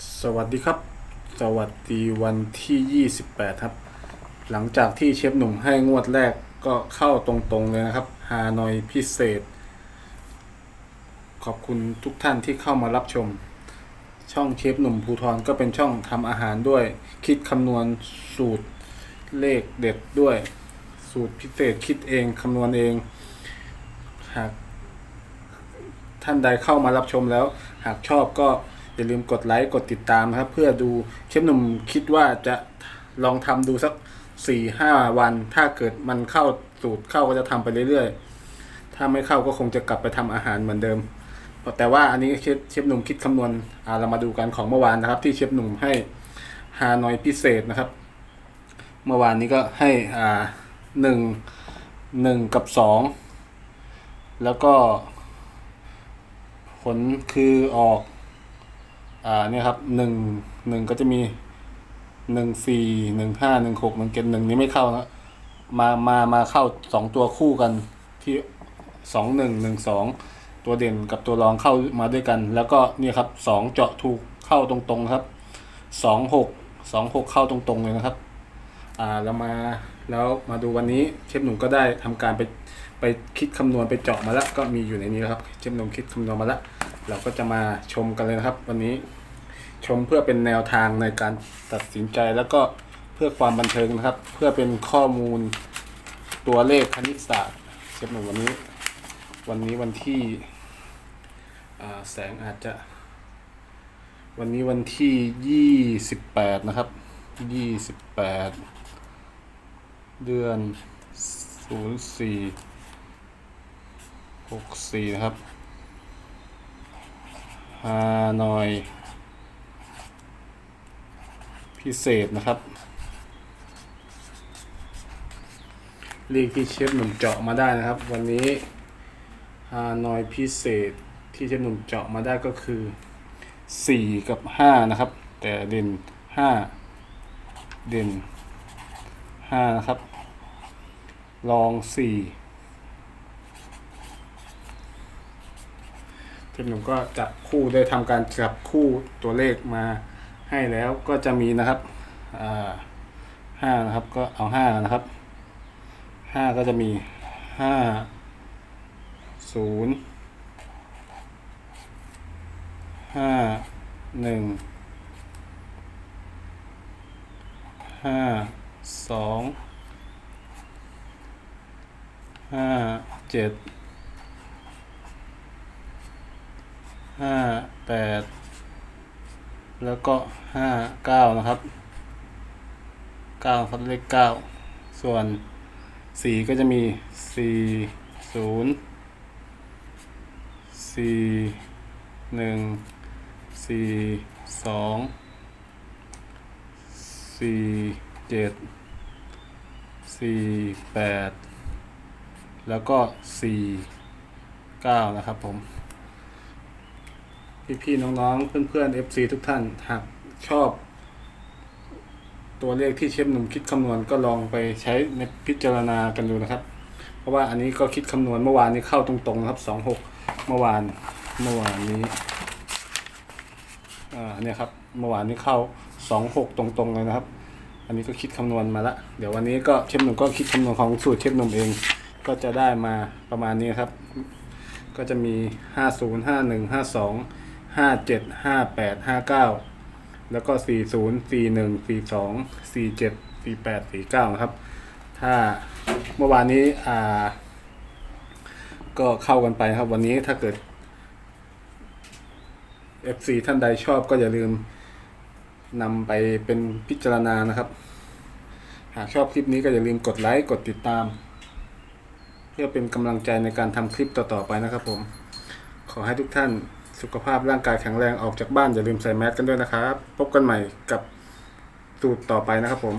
สวัสดีครับ สวัสดีวันที่ 28 ครับ หลังจากที่เชฟหนุ่มให้งวดแรกก็เข้าตรงๆเลยนะครับฮานอยพิเศษ ขอบคุณทุกท่านที่เข้ามารับชม ช่องเชฟหนุ่มภูทรก็เป็นช่องทำอาหารด้วย คิดคำนวณสูตรเลขเด็ดด้วย สูตรพิเศษคิดเองคำนวณเองหากท่านใดเข้ามารับชมแล้ว หากชอบก็ อย่าลืมกดไลค์กดติดตามนะครับ เพื่อดูเชฟหนุ่มคิดว่าจะลองทำดูสักสี่ห้าวัน ถ้าเกิดมันเข้าสูตรเข้าก็จะทำไปเรื่อยๆ ถ้าไม่เข้าก็คงจะกลับไปทำอาหารเหมือนเดิม แต่ว่าอันนี้เชฟเชฟหนุ่มคิดคำนวณเรามาดูกันของเมื่อวานนะครับ ที่เชฟหนุ่มให้ฮานอยพิเศษนะครับ เมื่อวานนี้ก็ให้อ่าหนึ่งหนึ่งกับสองแล้วก็ผลคือออก อ่าเนี่ยครับหนึ่งหนึ่งก็จะมีหนึ่งสี่หนึ่งห้าหนึ่งหกหนึ่งเจ็ดหนึ่งนี้ไม่เข้านะมามามาเข้าสองตัวคู่กันที่สองหนึ่งหนึ่งสองตัวเด่นกับตัวรองเข้ามาด้วยกัน แล้วก็เนี่ยครับสองเจาะถูกเข้าตรงๆครับสองหกสองหกเข้าตรงๆเลยนะครับอ่าเรามาแล้วมาดูวันนี้เชฟหนุ่มก็ได้ทำการไปไปคิดคำนวณไปเจาะมาแล้วก็มีอยู่ในนี้แล้วครับเชฟหนุ่มคิดคำนวณมาแล้ว เราก็จะมาชมกันเลยนะครับ วันนี้ชมเพื่อเป็นแนวทางในการตัดสินใจแล้วก็เพื่อความบันเทิงนะครับ เพื่อเป็นข้อมูลตัวเลขคณิตศาสตร์เชฟหนุ่มวันนี้ วันนี้วันที่แสงอาจจะ วันนี้วันที่ยี่สิบแปดนะครับยี่สิบแปดเดือนศูนย์สี่หกสี่นะครับานอย พิเศษนะครับเลขที่เชฟหนุ่มเจาะมาได้นะครับ วันนี้ฮานอยพิเศษที่เชฟหนุ่มเจาะมาได้ก็คือ 4 กับ 5 นะครับ แต่เด่น 5 เด่น 5 นะครับ ลอง 4 เทปหนุ่มก็จับคู่ได้ทำการจับคู่ตัวเลขมาให้แล้วก็จะมีนะครับห้านะครับก็เอาห้านะครับห้าก็จะมีห้าศูนย์ห้าหนึ่งห้าสองห้าเจ็ด ห้าแปดแล้วก็ห้าเก้านะครับเก้าครับเลขเก้าส่วนสี่ก็จะมีสี่ศูนย์สี่หนึ่งสี่สองสี่เจ็ดสี่แปดแล้วก็สี่เก้านะครับผม พี่ๆน้องๆ เพื่อนๆ FC ทุกท่านหากชอบ ตัวเลขที่เชฟหนุ่มคิดคำนวณก็ลองไปใช้ในพิจารณากันดูนะครับ เพราะว่าอันนี้ก็คิดคำนวณเมื่อวานนี้เข้าตรงๆนะครับสองหกเมื่อวานเมื่อวานนี้อ่าเนี่ยครับเมื่อวานนี้เข้าสองหกตรงๆเลยนะครับ อันนี้ก็คิดคำนวณมาละเดี๋ยววันนี้ก็เชฟหนุ่มก็คิดคำนวณของสูตรเชฟหนุ่มเอง ก็จะได้มาประมาณนี้ครับ ก็จะมีห้าศูนย์ห้าหนึ่งห้าสอง ห้าเจ็ดห้าแปดห้าเก้าแล้วก็สี่ศูนย์สี่หนึ่งสี่สองสี่เจ็ดสี่แปดสี่เก้านะครับ ถ้าเมื่อวานนี้อ่า ก็เข้ากันไปครับ วันนี้ถ้าเกิด FC ท่านใดชอบก็อย่าลืมนำไปเป็นพิจารณานะครับ หากชอบคลิปนี้ก็อย่าลืมกดไลค์กดติดตาม เพื่อเป็นกำลังใจในการทำคลิปต่อๆไปนะครับผม ขอให้ทุกท่าน สุขภาพร่างกายแข็งแรงออกจากบ้านอย่าลืมใส่แมสกันด้วยนะครับ พบกันใหม่กับสูตรต่อไปนะครับผม